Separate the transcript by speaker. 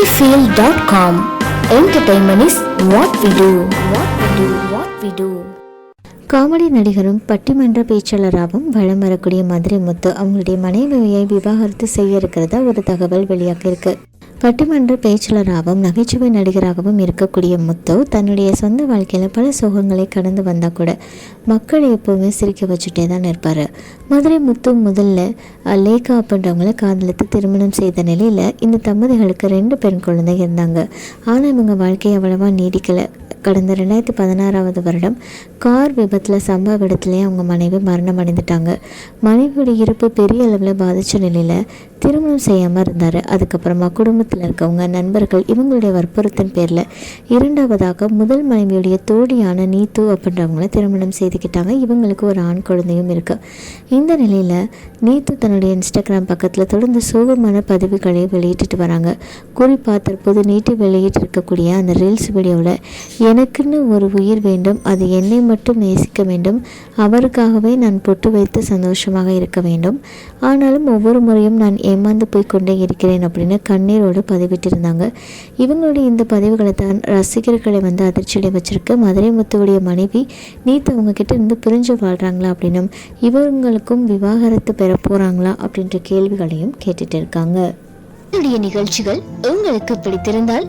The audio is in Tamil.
Speaker 1: sunnyfield.com. Entertainment is what we do. What we do. What we do.
Speaker 2: Comedy நடிகரும் பட்டிமன்ற பேச்சாளராகவும் வலம் வரக்கூடிய மதுரை முத்து அவங்களுடைய மனைவியை விவாகரத்து செய்ய இருக்கிறதா ஒரு தகவல் வெளியாகியிருக்கு பட்டிமன்ற பேச்சாளராகவும் நகைச்சுவை நடிகராகவும் இருக்கக்கூடிய முத்து தன்னுடைய சொந்த வாழ்க்கையில் பல சோகங்களை கடந்து வந்தால் கூட மக்களை எப்போவுமே சிரிக்க வச்சுட்டே தான் இருப்பார். மதுரை முத்து முதல்ல லேகா அப்படின்றவங்கள காதலித்து திருமணம் செய்த நிலையில் இந்த தம்பதிகளுக்கு ரெண்டு பெண் குழந்தை இருந்தாங்க. ஆனால் இவங்க வாழ்க்கை அவ்வளவா நீடிக்கலை. கடந்த ரெண்டாயிரத்தி பதினாறாவது வருடம் கார் விபத்தில் சம்பவ இடத்துலேயே அவங்க மனைவி மரணம் அடைந்துட்டாங்க மனைவியோட இருப்பு பெரிய அளவில் பாதித்த நிலையில் திருமணம் செய்யாமல் இருந்தார். அதுக்கப்புறமா குடும்பத்தில் இருக்கவங்க நண்பர்கள் இவங்களுடைய வற்புறுத்தின் பேரில் இரண்டாவதாக முதல் மனைவியுடைய தோழியான நீத்து அப்படின்றவங்கள திருமணம் செய்துக்கிட்டாங்க. இவங்களுக்கு ஒரு ஆண் குழந்தையும் இருக்குது இந்த நிலையில் நீத்து தன்னுடைய இன்ஸ்டாகிராம் பக்கத்தில் தொடர்ந்து சோகமான பதிவுகளை வெளியிட்டுட்டு வராங்க. குறிப்பாக தற்போது நீட்டு வெளியிட்டிருக்கக்கூடிய அந்த ரீல்ஸ் வீடியோவில் எனக்குன்னு ஒரு உயிர் வேண்டும் அது என்னை மட்டும் நேசிக்க வேண்டும் அவருக்காகவே நான் பொட்டு வைத்து சந்தோஷமாக இருக்க வேண்டும். ஆனாலும் ஒவ்வொரு முறையும் நான் ஏமாந்து போய் கொண்டே இருக்கிறேன் அப்படின்னு கண்ணீரோடு பதிவிட்டிருந்தாங்க. இவங்களுடைய இந்த பதிவுகளை தான் ரசிகர்களை வந்து அதிர்ச்சியடைய வச்சிருக்கு. மதுரை முத்துவுடைய மனைவி நீத்து அவங்கக்கிட்ட இருந்து பிரிஞ்சு வாழ்கிறாங்களா அப்படின்னும் இவங்களுக்கும் விவாகரத்து பெற போகிறாங்களா அப்படின்ற கேள்விகளையும் கேட்டுட்டு இருக்காங்க.
Speaker 1: என்னுடைய நிகழ்ச்சிகள் உங்களுக்கு பிடித்திருந்தால்